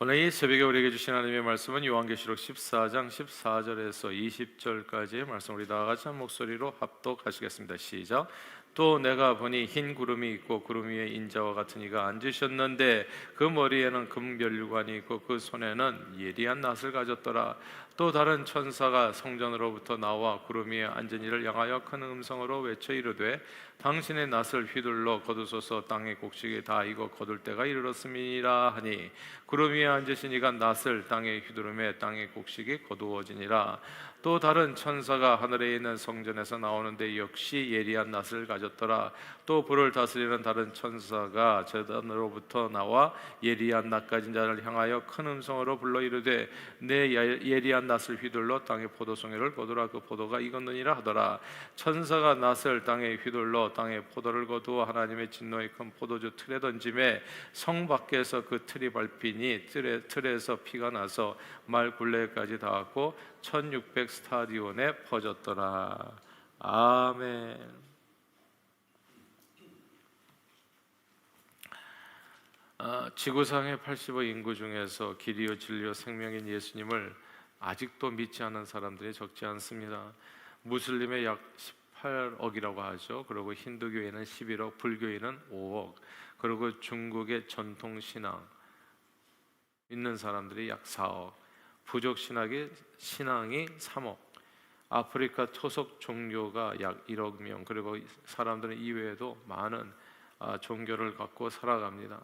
오늘 이 새벽에 우리에게 주신 하나님의 말씀은 요한계시록 14장 14절에서 20절까지의 말씀 우리 다 같이 한 목소리로 합독하시겠습니다. 시작. 또 내가 보니 흰 구름이 있고 구름 위에 인자와 같은 이가 앉으셨는데 그 머리에는 금별류관이 있고 그 손에는 예리한 낫을 가졌더라. 또 다른 천사가 성전으로부터 나와 구름 위에 앉은 이를 향하여 큰 음성으로 외쳐 이르되 당신의 낫을 휘둘러 거두소서 땅의 곡식이 다 익어 거둘 때가 이르렀음이니라 하니 구름 위에 앉으신 이가 낫을 땅에 휘두르매 땅의 곡식이 거두어지니라. 또 다른 천사가 하늘에 있는 성전에서 나오는데 역시 예리한 낫을 가졌더라. 또 불을 다스리는 다른 천사가 제단으로부터 나와 예리한 낫 가진 자를 향하여 큰 음성으로 불러 이르되 내 예- 예리한 낫을 휘둘러 땅에 포도송이를 거두라. 그 포도가 익었느니라 하더라. 천사가 낫을 땅에 휘둘러 땅에 포도를 거두어 하나님의 진노의 큰 포도주 틀에 던짐에 성 밖에서 그 틀이 밟히니 틀에, 틀에서 피가 나서 말 굴레까지 닿았고 1600 스타디온에 퍼졌더라. 아멘. 아, 지구상의 85 인구 중에서 길이요 진리요 생명인 예수님을 아직도 믿지 않는 사람들이 적지 않습니다. 무슬림의 약 18억이라고 하죠. 그리고 힌두교에는 11억, 불교에는 5억, 그리고 중국의 전통 신앙 있는 사람들이 약 4억, 부족 신학의 신앙이 3억, 아프리카 토속 종교가 약 1억 명, 그리고 사람들은 이외에도 많은 아, 종교를 갖고 살아갑니다.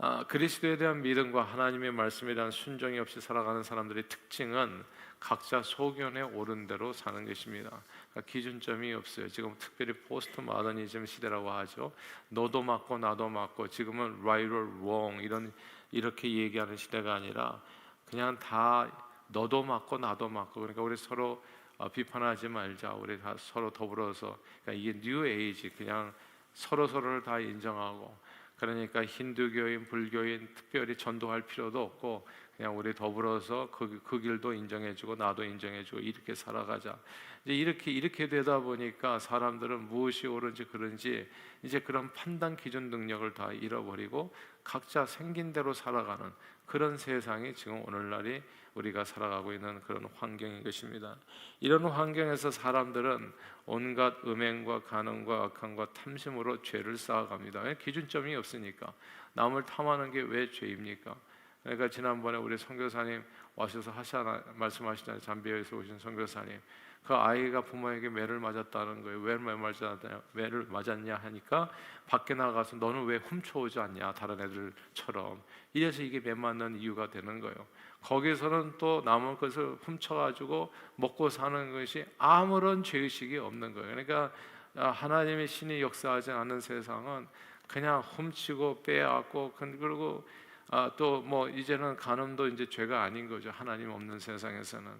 아, 그리스도에 대한 믿음과 하나님의 말씀에 대한 순종이 없이 살아가는 사람들의 특징은 각자 소견에 오른 대로 사는 것입니다. 그러니까 기준점이 없어요. 지금 특별히 포스트 모더니즘 시대라고 하죠. 너도 맞고 나도 맞고 지금은 right or wrong 이런 이렇게 얘기하는 시대가 아니라 그냥 다 너도 맞고 나도 맞고 그러니까 우리 서로 어, 비판하지 말자. 우리 다 서로 더불어서 그러니까 이게 뉴 에이지 그냥 서로 서로를 다 인정하고 그러니까 힌두교인, 불교인 특별히 전도할 필요도 없고 그냥 우리 더불어서 그, 그 길도 인정해주고 나도 인정해주고 이렇게 살아가자. 이제 이렇게 이렇게 되다 보니까 사람들은 무엇이 옳은지 그런지 이제 그런 판단 기준 능력을 다 잃어버리고 각자 생긴 대로 살아가는 그런 세상이 지금 오늘날이 우리가 살아가고 있는 그런 환경인 것입니다. 이런 환경에서 사람들은 온갖 음행과 간음과 악함과 탐심으로 죄를 쌓아갑니다. 왜? 기준점이 없으니까 남을 탐하는 게 왜 죄입니까? 그러니까 지난번에 우리 선교사님 와셔서 하시나 말씀하시잖아요. 잠비아에서 오신 선교사님. 그 아이가 부모에게 매를 맞았다는 거예요. 왜매 맞았냐? 매를 맞았냐 하니까 밖에 나가서 너는 왜 훔쳐오지 않냐? 다른 애들처럼. 이래서 이게 매 맞는 이유가 되는 거예요. 거기서는 또 남의 것을 훔쳐가지고 먹고 사는 것이 아무런 죄의식이 없는 거예요. 그러니까 아, 하나님의 신이 역사하지 않는 세상은 그냥 훔치고 빼앗고 그리고 아, 또 뭐 이제는 간음도 이제 죄가 아닌 거죠. 하나님 없는 세상에서는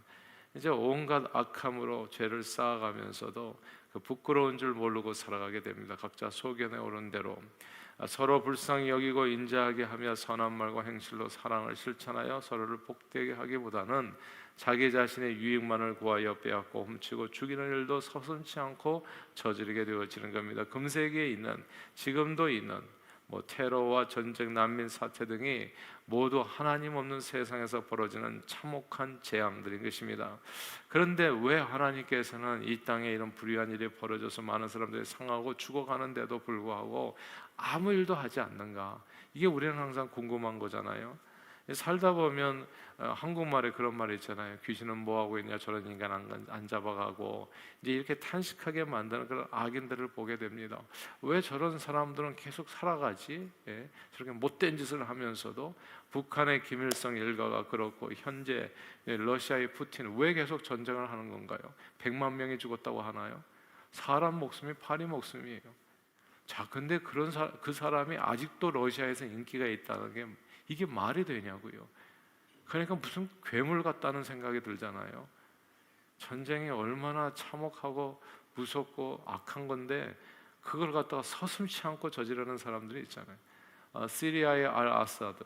이제 온갖 악함으로 죄를 쌓아가면서도 그 부끄러운 줄 모르고 살아가게 됩니다. 각자 소견에 오른 대로 아, 서로 불쌍히 여기고 인자하게 하며 선한 말과 행실로 사랑을 실천하여 서로를 복되게 하기보다는 자기 자신의 유익만을 구하여 빼앗고 훔치고 죽이는 일도 서슴치 않고 저지르게 되어지는 겁니다. 금세기에 있는 지금도 있는 뭐 테러와 전쟁, 난민 사태 등이 모두 하나님 없는 세상에서 벌어지는 참혹한 재앙들인 것입니다. 그런데 왜 하나님께서는 이 땅에 이런 불의한 일이 벌어져서 많은 사람들이 상하고 죽어가는데도 불구하고 아무 일도 하지 않는가? 이게 우리는 항상 궁금한 거잖아요. 살다 보면 어, 한국말에 그런 말이 있잖아요. 귀신은 뭐 하고 있냐? 저런 인간 안, 안 잡아가고 이제 이렇게 탄식하게 만드는 그런 악인들을 보게 됩니다. 왜 저런 사람들은 계속 살아가지? 예? 저렇게 못된 짓을 하면서도 북한의 김일성 일가가 그렇고 현재 예, 러시아의 푸틴 왜 계속 전쟁을 하는 건가요? 100만 명이 죽었다고 하나요? 사람 목숨이 파리 목숨이에요. 자, 근데 그런 사, 그 사람이 아직도 러시아에서 인기가 있다는 게 이게 말이 되냐고요. 그러니까 무슨 괴물 같다는 생각이 들잖아요. 전쟁이 얼마나 참혹하고 무섭고 악한 건데 그걸 갖다가 서슴치 않고 저지르는 사람들이 있잖아요. 어, 시리아의 알 아사드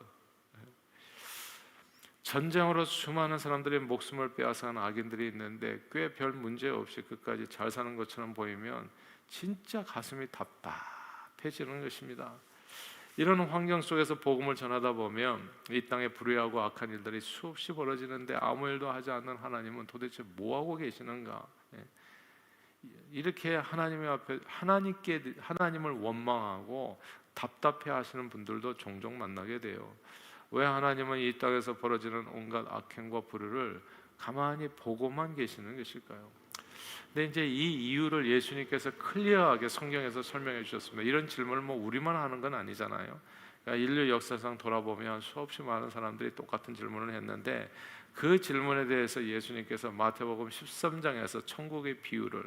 전쟁으로 수많은 사람들의 목숨을 빼앗아간 악인들이 있는데 꽤 별 문제 없이 끝까지 잘 사는 것처럼 보이면 진짜 가슴이 답답해지는 것입니다. 이런 환경 속에서 복음을 전하다 보면 이 땅에 불의하고 악한 일들이 수없이 벌어지는데 아무 일도 하지 않는 하나님은 도대체 뭐 하고 계시는가? 예. 이렇게 하나님의 앞에 하나님께 하나님을 원망하고 답답해 하시는 분들도 종종 만나게 돼요. 왜 하나님은 이 땅에서 벌어지는 온갖 악행과 불의를 가만히 보고만 계시는 것일까요? 근데 이제 이 이유를 예수님께서 클리어하게 성경에서 설명해 주셨습니다. 이런 질문을 뭐 우리만 하는 건 아니잖아요. 그러니까 인류 역사상 돌아보면 수없이 많은 사람들이 똑같은 질문을 했는데 그 질문에 대해서 예수님께서 마태복음 13장에서 천국의 비유를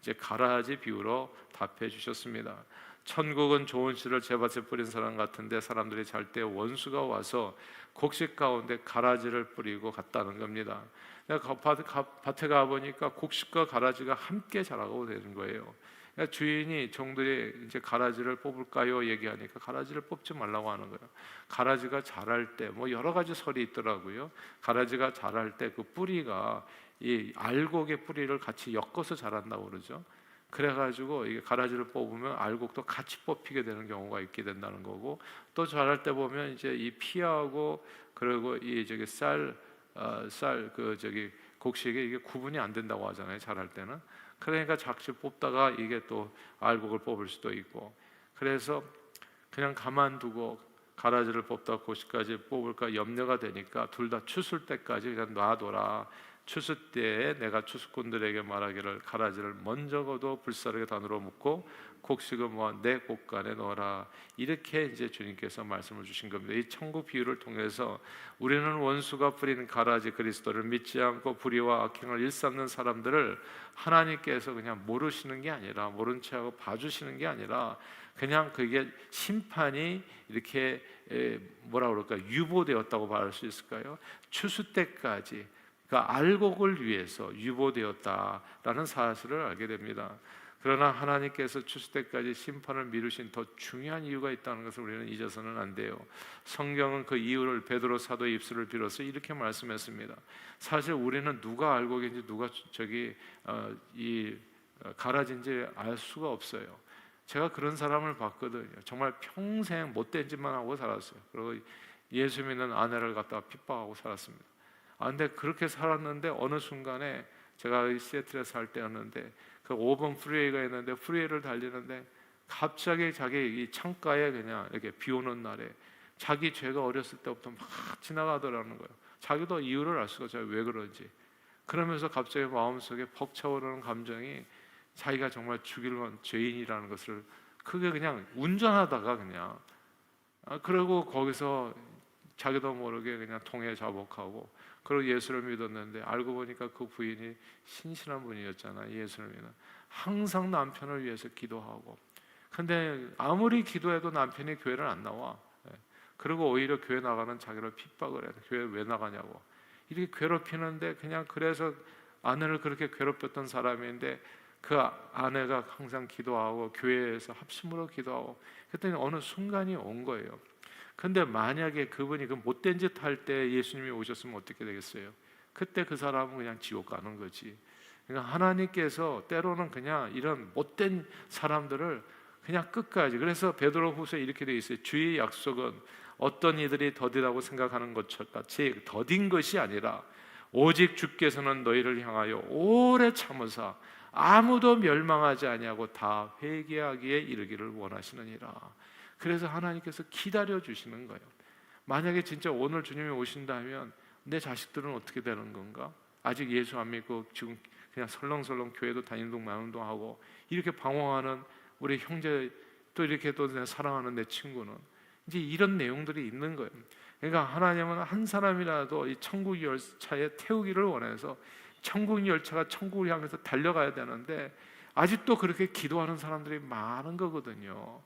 이제 가라지 비유로 답해 주셨습니다. 천국은 좋은 씨를 제밭에 뿌린 사람 같은데 사람들이 잘 때 원수가 와서 곡식 가운데 가라지를 뿌리고 갔다는 겁니다. 밭- 가- 밭에 가 보니까 곡식과 가라지가 함께 자라고 되는 거예요. 그러니까 주인이 종들이 이제 가라지를 뽑을까요? 얘기하니까 가라지를 뽑지 말라고 하는 거예요. 가라지가 자랄 때 뭐 여러 가지 설이 있더라고요. 가라지가 자랄 때 그 뿌리가 이 알곡의 뿌리를 같이 엮어서 자란다고 그러죠. 그래가지고 이게 가라지를 뽑으면 알곡도 같이 뽑히게 되는 경우가 있게 된다는 거고 또 자랄 때 보면 이제 이 피하고 그리고 이 저기 쌀 쌀그 저기 곡식이 이게 구분이 안 된다고 하잖아요. 자랄 때는 그러니까 작시 뽑다가 이게 또 알곡을 뽑을 수도 있고 그래서 그냥 가만두고 가라지를 뽑다 고시까지 뽑을까 염려가 되니까 둘 다 추술 때까지 그냥 놔둬라. 추수 때에 내가 추수꾼들에게 말하기를 가라지를 먼저 거도 불사르게 단으로 묶고 곡식은 뭐내 곳간에 넣어라 이렇게 이제 주님께서 말씀을 주신 겁니다. 이 천국 비유를 통해서 우리는 원수가 뿌린 가라지 그리스도를 믿지 않고 불의와 악행을 일삼는 사람들을 하나님께서 그냥 모르시는 게 아니라 모른 체하고 봐주시는 게 아니라 그냥 그게 심판이 이렇게 에, 뭐라 그럴까 유보되었다고 말할 수 있을까요? 추수 때까지 그 알곡을 위해서 유보되었다라는 사실을 알게 됩니다. 그러나 하나님께서 추수 때까지 심판을 미루신 더 중요한 이유가 있다는 것을 우리는 잊어서는 안 돼요. 성경은 그 이유를 베드로 사도의 입술을 빌어서 이렇게 말씀했습니다. 사실 우리는 누가 알곡인지 누가 저기 어, 이 어, 가라진지 알 수가 없어요. 제가 그런 사람을 봤거든요. 정말 평생 못된 짓만 하고 살았어요. 그리고 예수 믿는 아내를 갖다가 핍박하고 살았습니다. 아 근데 그렇게 살았는데 어느 순간에 제가 이 시애틀에 살 때였는데 그 5번 프리웨이가 있는데 프리웨이를 달리는데 갑자기 자기 이 창가에 그냥 이렇게 비 오는 날에 자기 죄가 어렸을 때부터 막 지나가더라는 거예요. 자기도 이유를 알 수가 없어요. 왜 그런지. 그러면서 갑자기 마음속에 벅차오르는 감정이 자기가 정말 죽일 건 죄인이라는 것을 그게 그냥 운전하다가 그냥 아, 그리고 거기서 자기도 모르게 그냥 통에 자복하고 그리고 예수를 믿었는데 알고 보니까 그 부인이 신실한 분이었잖아 예수를 믿는. 항상 남편을 위해서 기도하고. 근데 아무리 기도해도 남편이 교회를 안 나와. 예. 그리고 오히려 교회 나가는 자기를 핍박을 해 교회 왜 나가냐고. 이렇게 괴롭히는데 그냥 그래서 아내를 그렇게 괴롭혔던 사람인데 그 아내가 항상 기도하고 교회에서 합심으로 기도하고. 그랬더니 어느 순간이 온 거예요. 근데 만약에 그분이 그 못된 짓 할 때 예수님이 오셨으면 어떻게 되겠어요? 그때 그 사람은 그냥 지옥 가는 거지. 그러니까 하나님께서 때로는 그냥 이런 못된 사람들을 그냥 끝까지 그래서 베드로후서에 이렇게 돼 있어요. 주의 약속은 어떤 이들이 더디다고 생각하는 것 같이 더딘 것이 아니라 오직 주께서는 너희를 향하여 오래 참으사 아무도 멸망하지 아니하고 다 회개하기에 이르기를 원하시느니라. 그래서 하나님께서 기다려 주시는 거예요. 만약에 진짜 오늘 주님이 오신다면 내 자식들은 어떻게 되는 건가? 아직 예수 안 믿고 지금 그냥 설렁설렁 교회도 다니는 동 마는 동 하고 이렇게 방황하는 우리 형제 또 이렇게 또 사랑하는 내 친구는 이제 이런 내용들이 있는 거예요. 그러니까 하나님은 한 사람이라도 이 천국 열차에 태우기를 원해서 천국 열차가 천국을 향해서 달려가야 되는데 아직도 그렇게 기도하는 사람들이 많은 거거든요.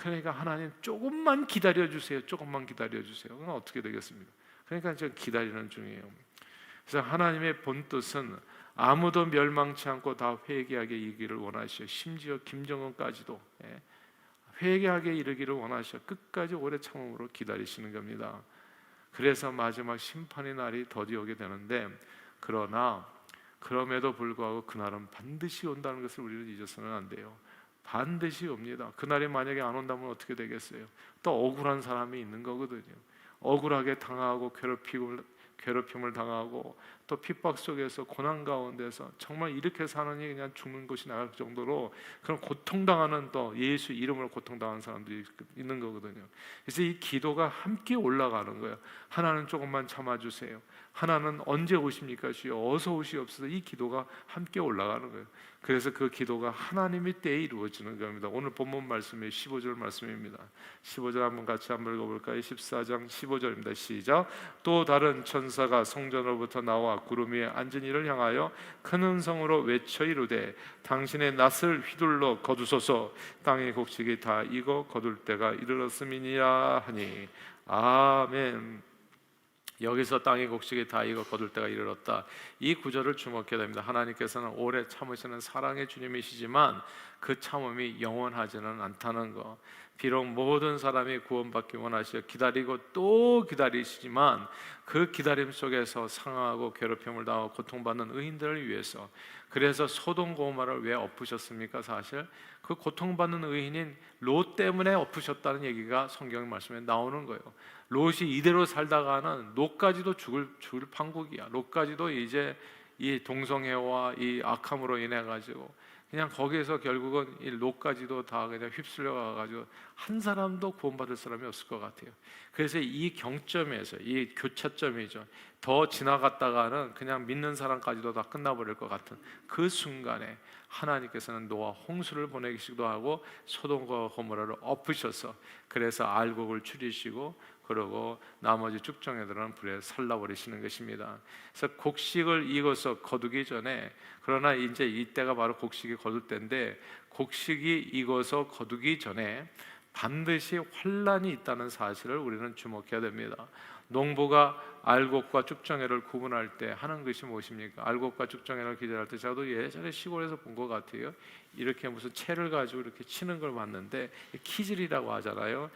그러니까 하나님 조금만 기다려 주세요. 조금만 기다려 주세요. 그럼 어떻게 되겠습니까? 그러니까 지금 기다리는 중이에요. 그래서 하나님의 본 뜻은 아무도 멸망치 않고 다 회개하게 이기를 원하시어 심지어 김정은까지도 예, 회개하게 이르기를 원하셔 끝까지 오래 참음으로 기다리시는 겁니다. 그래서 마지막 심판의 날이 더디 오게 되는데 그러나 그럼에도 불구하고 그날은 반드시 온다는 것을 우리는 잊어서는 안 돼요. 반드시 옵니다. 그날이 만약에 안 온다면 어떻게 되겠어요? 또 억울한 사람이 있는 거거든요. 억울하게 당하고 괴롭힘을 괴롭힘을 당하고 또 핍박 속에서 고난 가운데서 정말 이렇게 사느니 그냥 죽는 것이 나을 정도로 그런 고통당하는 또 예수 이름으로 고통당하는 사람들이 있는 거거든요. 그래서 이 기도가 함께 올라가는 거예요. 하나는 조금만 참아주세요. 하나는 언제 오십니까 주여 어서 오시옵소서 이 기도가 함께 올라가는 거예요. 그래서 그 기도가 하나님의 때에 이루어지는 겁니다. 오늘 본문 말씀이 15절 말씀입니다. 15절 한번 같이 한번 읽어볼까요? 14장 15절입니다. 시작. 또 다른 천사가 성전으로부터 나와 구름 위에 앉은 이를 향하여 큰 음성으로 외쳐 이르되 당신의 낯을 휘둘러 거두소서 땅의 곡식이 다 익어 거둘 때가 이르렀음이니라 하니 아멘. 여기서 땅의 곡식이 다 익어 거둘 때가 이르렀다. 이 구절을 주목해야 됩니다. 하나님께서는 오래 참으시는 사랑의 주님이시지만 그 참음이 영원하지는 않다는 거. 비록 모든 사람이 구원받기 원하시어 기다리고 또 기다리시지만 그 기다림 속에서 상하고 괴롭힘을 당하고 고통받는 의인들을 위해서 그래서 소돔 고모라를 왜 엎으셨습니까? 사실 그 고통받는 의인인 롯 때문에 엎으셨다는 얘기가 성경 말씀에 나오는 거예요. 롯이 이대로 살다가는 롯까지도 죽을 죽을 판국이야. 롯까지도 이제 이 동성애와 이 악함으로 인해 가지고 그냥 거기에서 결국은 이 롯까지도 다 그냥 휩쓸려 가가지고 한 사람도 구원받을 사람이 없을 것 같아요. 그래서 이 경점에서 이 교차점이죠. 더 지나갔다가는 그냥 믿는 사람까지도 다 끝나버릴 것 같은 그 순간에 하나님께서는 노아 홍수를 보내기도 하고 소돔과 고모라를 엎으셔서 그래서 알곡을 추리시고 그러고 나머지 죽정애들은 불에 살라버리시는 것입니다. 그래서 곡식을 익어서 거두기 전에 그러나 이제 이때가 바로 곡식이 거둘 때인데 곡식이 익어서 거두기 전에 반드시 환란이 있다는 사실을 우리는 주목해야 됩니다. 농부가 알곡과 쭉정애를 구분할 때 하는 것이 무엇입니까? 알곡과 쭉정애를 기절할 때 저도 예전에 시골에서 본 것 같아요. 이렇게 무슨 채를 가지고 이렇게 치는 걸 봤는데 키질이라고 하잖아요.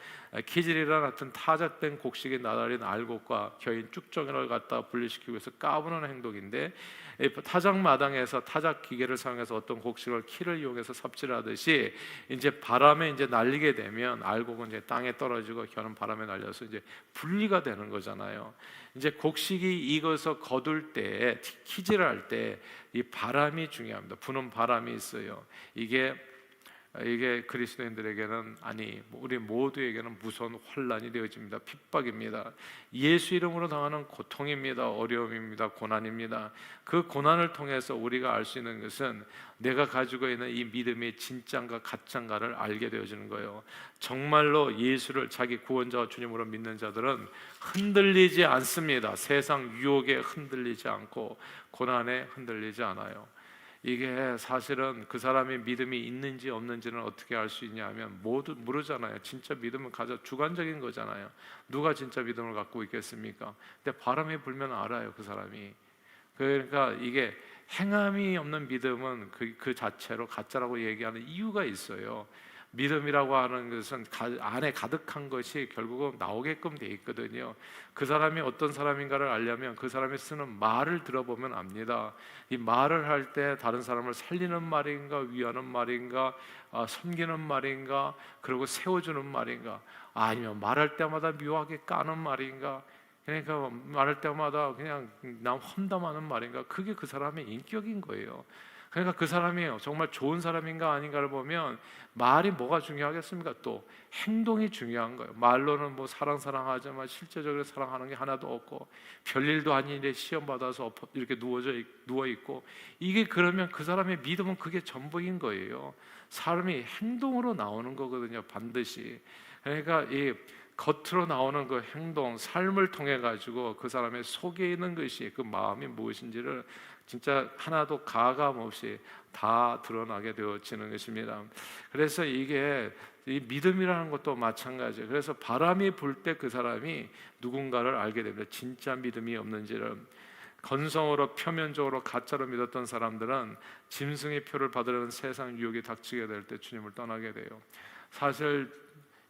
키질이란 같은 타작된 곡식에 나달인 알곡과 겨인 쭉정애를 갖다 분리시키기 위해서 까부는 행동인데 타작 마당에서 타작 기계를 사용해서 어떤 곡식을 키를 이용해서 삽질하듯이 이제 바람에 이제 날리게 되면 알곡은 이제 땅에 떨어지고 겨는 바람에 날려서 이제 분리가 되는 거잖아요. 이제 곡식이 익어서 거둘 때 키질할 때 이 바람이 중요합니다. 부는 바람이 있어요. 이게 이게 그리스도인들에게는 아니 우리 모두에게는 무서운 환란이 되어집니다. 핍박입니다. 예수 이름으로 당하는 고통입니다. 어려움입니다. 고난입니다. 그 고난을 통해서 우리가 알 수 있는 것은 내가 가지고 있는 이 믿음의 진짠가 가짠가를 알게 되어지는 거예요. 정말로 예수를 자기 구원자와 주님으로 믿는 자들은 흔들리지 않습니다. 세상 유혹에 흔들리지 않고 고난에 흔들리지 않아요. 이게 사실은 그 사람의 믿음이 있는지 없는지는 어떻게 알 수 있냐면 모두 모르잖아요. 진짜 믿음은 가장 주관적인 거잖아요. 누가 진짜 믿음을 갖고 있겠습니까? 근데 바람이 불면 알아요, 그 사람이. 그러니까 이게 행함이 없는 믿음은 그, 그 자체로 가짜라고 얘기하는 이유가 있어요. 믿음이라고 하는 것은 가, 안에 가득한 것이 결국은 나오게끔 돼 있거든요. 그 사람이 어떤 사람인가를 알려면 그 사람이 쓰는 말을 들어보면 압니다. 이 말을 할 때 다른 사람을 살리는 말인가 위하는 말인가 아, 섬기는 말인가 그리고 세워주는 말인가 아니면 말할 때마다 묘하게 까는 말인가 그러니까 말할 때마다 그냥 남 험담하는 말인가 그게 그 사람의 인격인 거예요. 그러니까 그 사람이 정말 좋은 사람인가 아닌가를 보면 말이 뭐가 중요하겠습니까? 또 행동이 중요한 거예요. 말로는 뭐 사랑 사랑하지만 실제적으로 사랑하는 게 하나도 없고 별일도 아닌 일에 시험 받아서 이렇게 누워져 누워 있고 이게 그러면 그 사람의 믿음은 그게 전부인 거예요. 사람이 행동으로 나오는 거거든요. 반드시. 그러니까 이 겉으로 나오는 그 행동, 삶을 통해 가지고 그 사람의 속에 있는 것이 그 마음이 무엇인지를 진짜 하나도 가감 없이 다 드러나게 되어지는 것입니다. 그래서 이게 이 믿음이라는 것도 마찬가지예요. 그래서 바람이 불 때 그 사람이 누군가를 알게 됩니다. 진짜 믿음이 없는지를 건성으로 표면적으로 가짜로 믿었던 사람들은 짐승의 표를 받으려는 세상 유혹이 닥치게 될 때 주님을 떠나게 돼요. 사실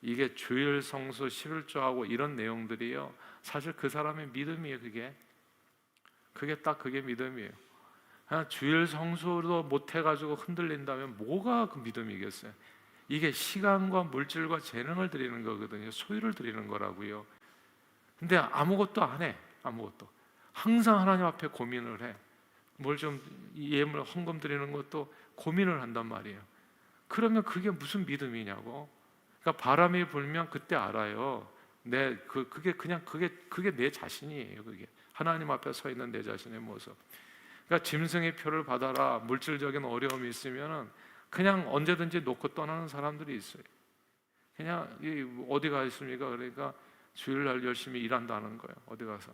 이게 주일 성수 11조하고 이런 내용들이요. 사실 그 사람의 믿음이에요, 그게. 그게 딱 그게 믿음이에요. 아, 주일 성수도 못 해가지고 흔들린다면 뭐가 그 믿음이겠어요? 이게 시간과 물질과 재능을 드리는 거거든요. 소유를 드리는 거라고요. 근데 아무것도 안 해. 아무것도. 항상 하나님 앞에 고민을 해. 뭘 좀 예물 헌금 드리는 것도 고민을 한단 말이에요. 그러면 그게 무슨 믿음이냐고. 그러니까 바람이 불면 그때 알아요. 내 그 그게 그냥 그게 그게 내 자신이에요. 그게 하나님 앞에 서 있는 내 자신의 모습. 그러니까 짐승의 표를 받아라. 물질적인 어려움이 있으면은 그냥 언제든지 놓고 떠나는 사람들이 있어요. 그냥 이 어디 가 있습니까? 그러니까 주일날 열심히 일한다는 거예요. 어디 가서.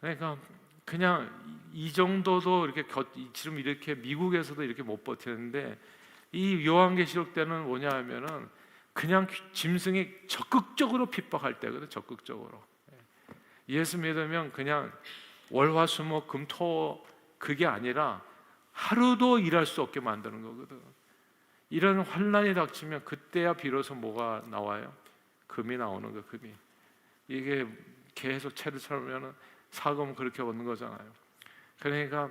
그러니까 그냥 이 정도도 이렇게 겨- 지금 이렇게 미국에서도 이렇게 못 버티는데 이 요한계시록 때는 뭐냐 하면은 그냥 짐승이 적극적으로 핍박할 때거든 적극적으로 예수 믿으면 그냥 월화수목 금토 그게 아니라 하루도 일할 수 없게 만드는 거거든 이런 환란이 닥치면 그때야 비로소 뭐가 나와요 금이 나오는 거 금이 이게 계속 채를 채우면은 사금 그렇게 얻는 거잖아요 그러니까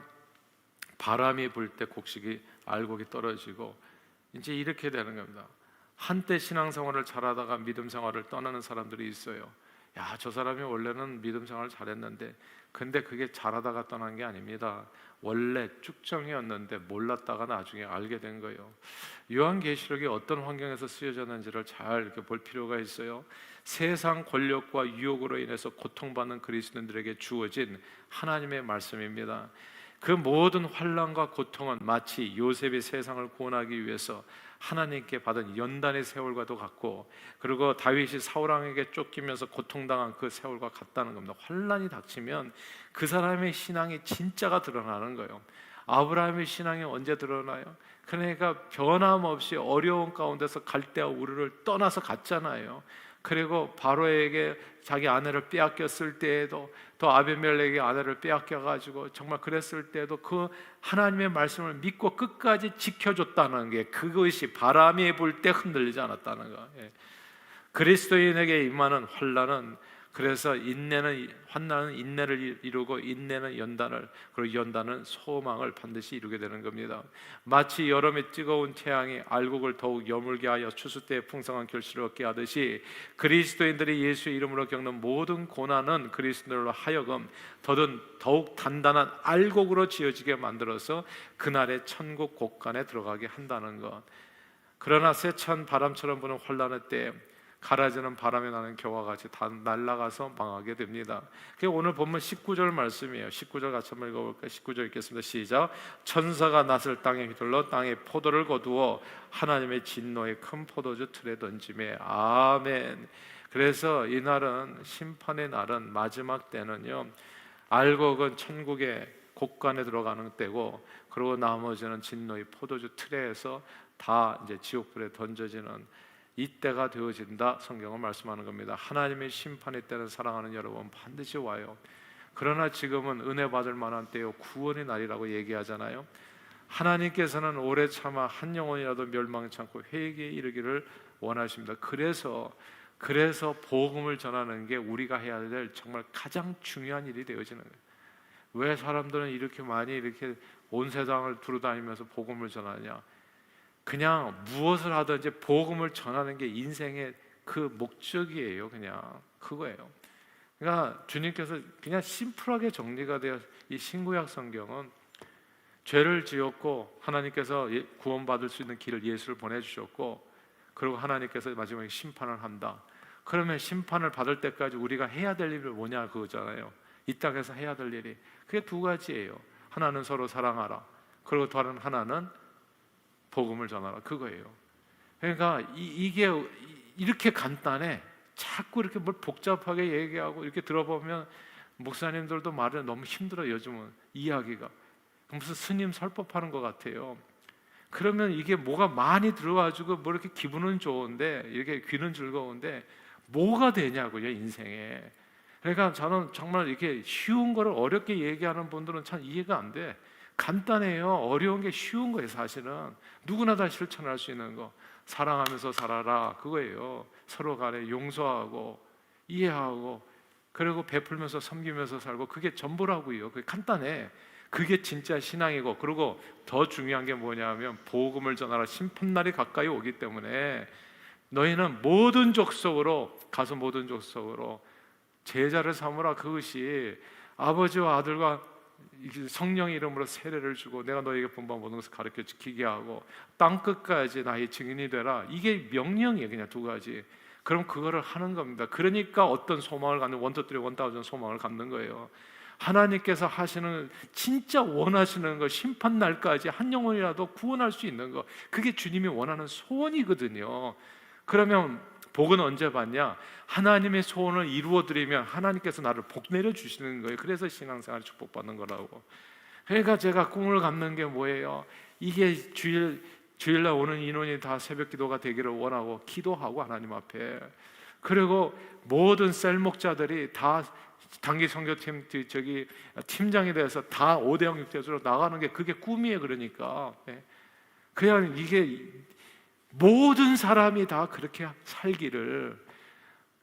바람이 불 때 곡식이 알곡이 떨어지고 이제 이렇게 되는 겁니다. 한때 신앙생활을 잘하다가 믿음 생활을 떠나는 사람들이 있어요. 야, 저 사람이 원래는 믿음 생활을 잘했는데 근데 그게 잘하다가 떠난 게 아닙니다. 원래 쭉정이었는데 몰랐다가 나중에 알게 된 거예요. 요한계시록이 어떤 환경에서 쓰여졌는지를 잘 이렇게 볼 필요가 있어요. 세상 권력과 유혹으로 인해서 고통받는 그리스도인들에게 주어진 하나님의 말씀입니다. 그 모든 환란과 고통은 마치 요셉이 세상을 구원하기 위해서 하나님께 받은 연단의 세월과도 같고 그리고 다윗이 사울 왕에게 쫓기면서 고통당한 그 세월과 같다는 겁니다. 환란이 닥치면 그 사람의 신앙이 진짜가 드러나는 거예요. 아브라함의 신앙이 언제 드러나요? 그러니까 변함없이 어려운 가운데서 갈대와 우르를 떠나서 갔잖아요. 그리고 바로에게 자기 아내를 빼앗겼을 때에도 또 아비멜렉의 아내를 빼앗겨 가지고 정말 그랬을 때도 그 하나님의 말씀을 믿고 끝까지 지켜줬다는 게 그것이 바람이 불 때 흔들리지 않았다는 거. 예. 그리스도인에게 임하는 환란은 그래서 인내는 환난은 인내를 이루고 인내는 연단을 그리고 연단은 소망을 반드시 이루게 되는 겁니다. 마치 여름에 뜨거운 태양이 알곡을 더욱 여물게 하여 추수 때 풍성한 결실을 얻게 하듯이 그리스도인들이 예수의 이름으로 겪는 모든 고난은 그리스도인들로 하여금 더든 더욱 단단한 알곡으로 지어지게 만들어서 그날의 천국 곳간에 들어가게 한다는 것. 그러나 세찬 바람처럼 부는 환란의 때 가라지는 바람에 나는 겨와 같이 다 날아가서 망하게 됩니다. 그게 오늘 본문 19절 말씀이에요. 19절 같이 한번 읽어볼까요? 19절 읽겠습니다. 시작. 천사가 낫을 땅에 휘둘러 땅에 포도를 거두어 하나님의 진노의 큰 포도주 틀에 던짐에 아멘. 그래서 이 날은 심판의 날은 마지막 때는요. 알곡은 천국의 곳간에 들어가는 때고 그리고 나머지는 진노의 포도주 틀에서 다 이제 지옥불에 던져지는 이때가 되어진다 성경은 말씀하는 겁니다. 하나님의 심판의 때는 사랑하는 여러분 반드시 와요. 그러나 지금은 은혜 받을 만한 때요 구원의 날이라고 얘기하잖아요. 하나님께서는 오래 참아 한 영혼이라도 멸망치 않고 회개에 이르기를 원하십니다. 그래서 그래서 복음을 전하는 게 우리가 해야 될 정말 가장 중요한 일이 되어지는 거예요. 왜 사람들은 이렇게 많이 이렇게 온 세상을 두루다니면서 복음을 전하냐? 그냥 무엇을 하든지 복음을 전하는 게 인생의 그 목적이에요. 그냥 그거예요. 그러니까 주님께서 그냥 심플하게 정리가 되어 이 신구약 성경은 죄를 지었고 하나님께서 예- 구원받을 수 있는 길을 예수를 보내주셨고 그리고 하나님께서 마지막에 심판을 한다. 그러면 심판을 받을 때까지 우리가 해야 될 일이 뭐냐 그거잖아요. 이 땅에서 해야 될 일이 그게 두 가지예요. 하나는 서로 사랑하라. 그리고 다른 하나는 복음을 전하라 그거예요. 그러니까 이, 게 이렇게 간단해. 자꾸 이렇게 뭘 복잡하게 얘기하고 이렇게 들어보면 목사님들도 말을 너무 힘들어 요즘은 이야기가 무슨 스님 설법하는 것 같아요. 그러면 이게 뭐가 많이 들어와주고 뭐 이렇게 기분은 좋은데 이렇게 귀는 즐거운데 뭐가 되냐고요 인생에. 그러니까 저는 정말 이렇게 쉬운 거를 어렵게 얘기하는 분들은 참 이해가 안 돼. 간단해요. 어려운 게 쉬운 거예요, 사실은. 누구나 다 실천할 수 있는 거. 사랑하면서 살아라. 그거예요. 서로 간에 용서하고 이해하고 그리고 베풀면서 섬기면서 살고 그게 전부라고요. 그게 간단해. 그게 진짜 신앙이고 그리고 더 중요한 게 뭐냐면 복음을 전하라 심판날이 가까이 오기 때문에 너희는 모든 족속으로 가서 모든 족속으로 제자를 삼으라 그것이 아버지와 아들과 성령 이름으로 세례를 주고 내가 너에게 본반 모든 것을 가르쳐 지키게 하고 땅 끝까지 나의 증인이 되라. 이게 명령이에요 그냥 두 가지. 그럼 그거를 하는 겁니다. 그러니까 어떤 소망을 갖는 원터들이 원다운 소망을 갖는 거예요. 하나님께서 하시는 진짜 원하시는 거 심판 날까지 한 영혼이라도 구원할 수 있는 거 그게 주님이 원하는 소원이거든요. 그러면 복은 언제 받냐? 하나님의 소원을 이루어 드리면 하나님께서 나를 복 내려 주시는 거예요. 그래서 신앙생활 축복 받는 거라고. 그러니까 제가 꿈을 갖는 게 뭐예요? 이게 주일 주일날 오는 인원이 다 새벽 기도가 되기를 원하고 기도하고 하나님 앞에 그리고 모든 셀 목자들이 다 단기 선교팀 저기 팀장이 돼서 다 5대형 육대으로 나가는 게 그게 꿈이에요. 그러니까 예. 그냥 이게 모든 사람이 다 그렇게 살기를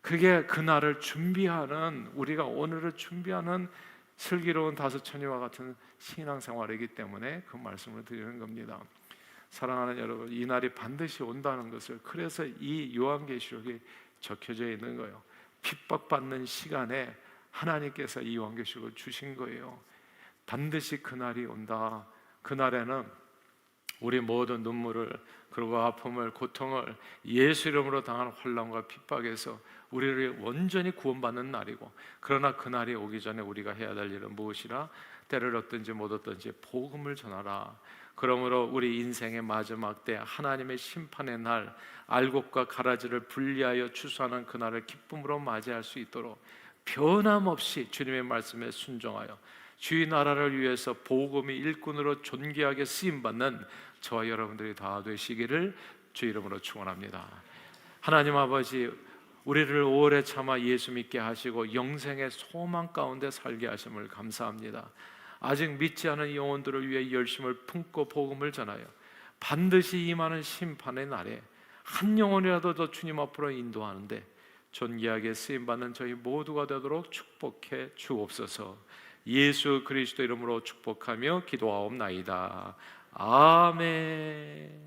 그게 그날을 준비하는 우리가 오늘을 준비하는 슬기로운 다섯천이와 같은 신앙생활이기 때문에 그 말씀을 드리는 겁니다. 사랑하는 여러분, 이 날이 반드시 온다는 것을 그래서 이 요한계시록이 적혀져 있는 거예요. 핍박받는 시간에 하나님께서 이 요한계시록을 주신 거예요. 반드시 그 날이 온다. 그 날에는 우리 모든 눈물을 그리고 아픔을 고통을 예수 이름으로 당한 환란과 핍박에서 우리를 온전히 구원받는 날이고 그러나 그 날이 오기 전에 우리가 해야 될 일은 무엇이라? 때를 얻든지 못 얻든지 복음을 전하라. 그러므로 우리 인생의 마지막 때 하나님의 심판의 날 알곡과 가라지를 분리하여 추수하는 그 날을 기쁨으로 맞이할 수 있도록 변함없이 주님의 말씀에 순종하여 주의 나라를 위해서 복음의 일꾼으로 존귀하게 쓰임 받는 저와 여러분들이 다 되시기를 주 이름으로 축원합니다. 하나님 아버지 우리를 오래 참아 예수 믿게 하시고 영생의 소망 가운데 살게 하심을 감사합니다. 아직 믿지 않은 영혼들을 위해 열심을 품고 복음을 전하여 반드시 임하는 심판의 날에 한 영혼이라도 더 주님 앞으로 인도하는데 존귀하게 쓰임 받는 저희 모두가 되도록 축복해 주옵소서. 예수 그리스도 이름으로 축복하며 기도하옵나이다. 아멘.